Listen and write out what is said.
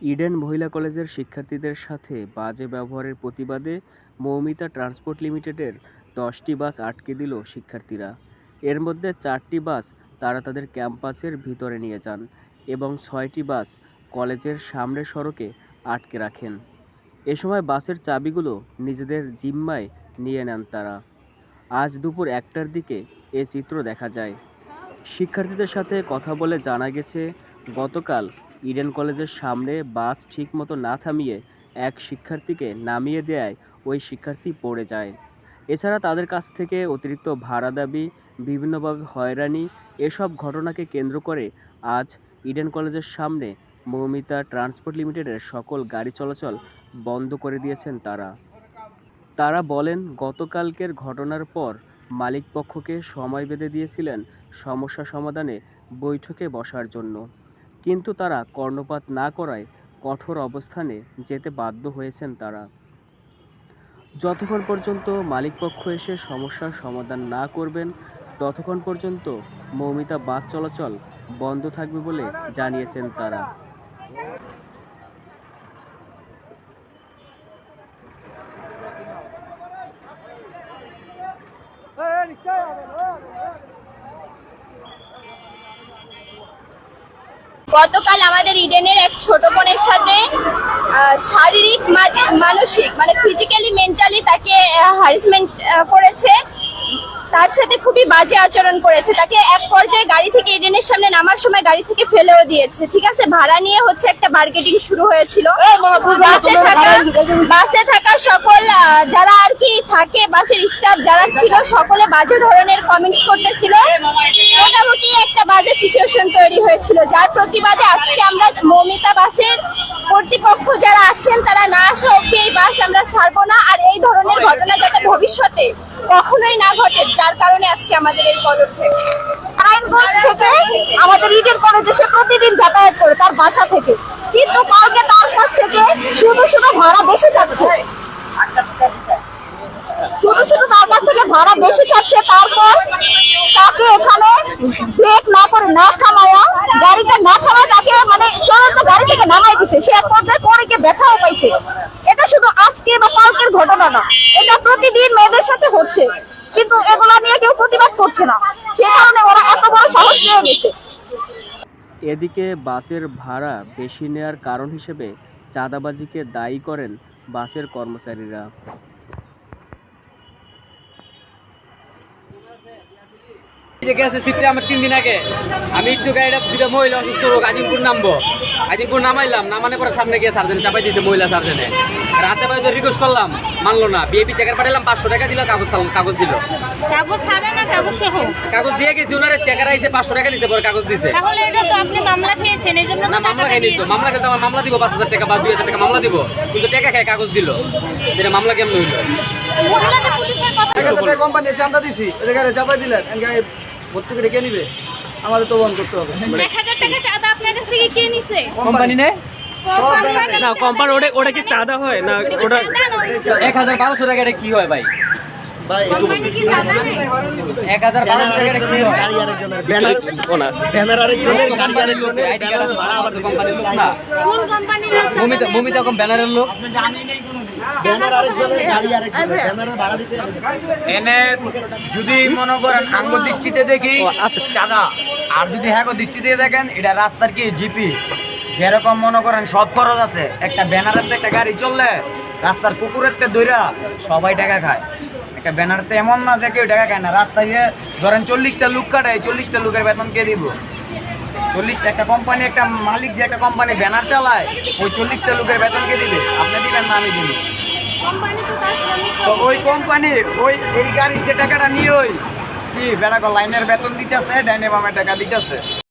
Eden মহিলা কলেজের শিক্ষার্থীদের সাথে বাজে ব্যবহারের প্রতিবাদে মৌমিতা ট্রান্সপোর্ট লিমিটেডের দশটি বাস আটকে দিল শিক্ষার্থীরা। এর মধ্যে চারটি বাস তারা তাদের ক্যাম্পাসের ভিতরে নিয়ে যান এবং ছয়টি বাস কলেজের সামনের সড়কে আটকে রাখেন। এ সময় বাসের চাবিগুলো নিজেদের জিম্মায় নিয়ে নেন তারা। আজ দুপুর একটার দিকে এ চিত্র দেখা যায়। শিক্ষার্থীদের সাথে কথা বলে জানা গেছে, গতকাল ইডেন কলেজের সামনে বাস ঠিকমতো না থামিয়ে এক শিক্ষার্থীকে নামিয়ে দেয় ওই শিক্ষার্থী পড়ে যায়। এছাড়া তাদের কাছ থেকে অতিরিক্ত ভাড়া দাবি, বিভিন্নভাবে হয়রানি এসব ঘটনাকে কেন্দ্র করে আজ ইডেন কলেজের সামনে মৌমিতা ট্রান্সপোর্ট লিমিটেডের সকল গাড়ি চলাচল বন্ধ করে দিয়েছেন তারা। তারা বলেন, গতকালকের ঘটনার পর মালিকপক্ষকে সময় বেঁধে দিয়েছিলেন সমস্যা সমাধানে বৈঠকে বসার জন্য। কিন্তু তারা কর্ণপাত না করায় কঠোর অবস্থানে যেতে বাধ্য হয়েছেন তারা। যতক্ষণ পর্যন্ত মালিকপক্ষ এসে সমস্যার সমাধান না করবেন, ততক্ষণ পর্যন্ত মৌমিতা বাস চলাচল বন্ধ থাকবে বলে জানিয়েছেন তারা। গতকাল আমাদের ইডেনের এক ছোট বোনের সাথে শারীরিক মানসিক মানে ফিজিক্যালি মেন্টালি তাকে হ্যারাসমেন্ট করেছে। তার সাথে খুবই বাজে আচরণ করেছে। তাকে এক পর্যায়ে গাড়ি থেকে ইডেনের সামনে নামার সময় গাড়ি থেকে ফেলেও দিয়েছে। ঠিক আছে? ভাড়া নিয়ে হচ্ছে একটা মার্কেটিং শুরু হয়েছিল। বাসে থাকা বাসে থাকা সকল যারা আর কি থাকে বাসের স্টাফ যারা ছিল সকলে বাজে ধরনের কমেন্টস করতেছিল। মোটামুটি একটা বাজে সিচুয়েশন তৈরি হয়েছিল। যার প্রতিবাদে আজকে আমরা মৌমিতা বাসের কর্তৃপক্ষ যারা আছেন তারা না আসা অব্দি এই বাস আমরা ছাড়বো না। আর এই ধরনের ঘটনা ভবিষ্যতে কখনোই না ঘটে, যার কারণে আজকে আমাদের এই পদক্ষেপ। কিন্তু কালকে তার কাছ থেকে শুধু শুধু ভাড়া শুধু শুধু থেকে ভাড়া তারপর তাকে এখানে না করে না গাড়িটা না থামায় তাকে মানে চলন্ত গাড়ি থেকে নামাই দিছে, সে পরে ব্যথাও পাইছে। এটা শুধু আজকে বা কালকের ঘটনা না, এটা প্রতিদিন মেয়েদের সাথে হচ্ছে। কিন্তু এগুলা নিয়ে কেউ প্রতিবাদ করছে না। সে কারণে ওরা এত বড় সাহস নিয়ে গেছে। এদিকে বাসের ভাড়া বেশি নেয়ার কারণ হিসেবে চাঁদাবাজিকে দায়ী করেন বাসের কর্মচারীরা। যে গেছে সিটটা আমার তিন দিন আগে। আমি একটু গাড়িটা দুটা মহিলা অসুস্থ রোগ আজিমপুর নামবো। আজিমপুর নামাইলাম নামানোর পরে সামনে গিয়ে সার্জেনে চাপাই দিয়েছে মহিলা সার্জেনে। রাতে বাইরে রিকোয়েস্ট করলাম মানলো না। বিএপি চেকার পাঠালাম পাঁচশো টাকা দিল কাগজ কাগজ দিল। কাগজ ছাড়া না কাগজ সহ? কাগজ দিয়ে গেছি ওনারে চেকার আইসে পাঁচশো টাকা দিছে পরে কাগজ দিছে। তাহলে এটা তো আপনি মামলা খেয়েছেন এই জন্য না মামলা খাইনি তো। মামলা খেতে আমার মামলা দিব পাঁচ হাজার টাকা বা দুই হাজার টাকা মামলা দিব। কিন্তু টাকা খায় কাগজ দিল। এটা মামলা কেমন হইল? মহিলাদের পুলিশের কথা টাকা কোম্পানির চান্দা দিছি ওই জায়গায় চাপাই দিলেন গায়ে ভর্তি নিবে? আমাদের তো বন্ধ করতে হবে। এক হাজার টাকা চাঁদা আপনার কাছ থেকে কে নিছে? কোম্পানি। নে? না কোম্পানি ওটা ওটা কি চাঁদা হয়? না ওটা এক হাজার বারোশো টাকা এটা কি হয় ভাই? কোম্পানি কি চাঁদা নেয়? এক হাজার বারোশো টাকা এটা কি কোম্পানির লোক আইডি কার্ড আছে ভাড়া আবার কোম্পানির লোক। না। কোন মমিতা মমিতা কম ব্যানারের লোক। এনে যদি মনে করেন আঙ্গ দৃষ্টিতে দেখি আচ্ছা। চাঁদা। আর যদি হ্যাঁ দৃষ্টিতে দেখেন এটা রাস্তার কি জিপি? যেরকম মনে করেন সব খরচ আছে। একটা ব্যানারের একটা গাড়ি চললে রাস্তার পুকুরের তে দইরা সবাই টাকা খায়। একটা ব্যানার ব্যানারতে এমন না যে কেউ টাকা খায় না। রাস্তায় গিয়ে ধরেন চল্লিশটা লোক কাটায় চল্লিশটা লোকের বেতন কে দিব? চল্লিশটা একটা কোম্পানি একটা মালিক যে একটা কোম্পানি ব্যানার চালায় ওই চল্লিশটা লোকের বেতন কে দিবে? আপনি দিবেন না আমি দিব। ওই কোম্পানি, ওই এই গাড়ির যে টাকাটা নিয়ে ওই, কি বেড়া লাইনের বেতন দিতেছে, ডাইনে বামে টাকা দিতেছে।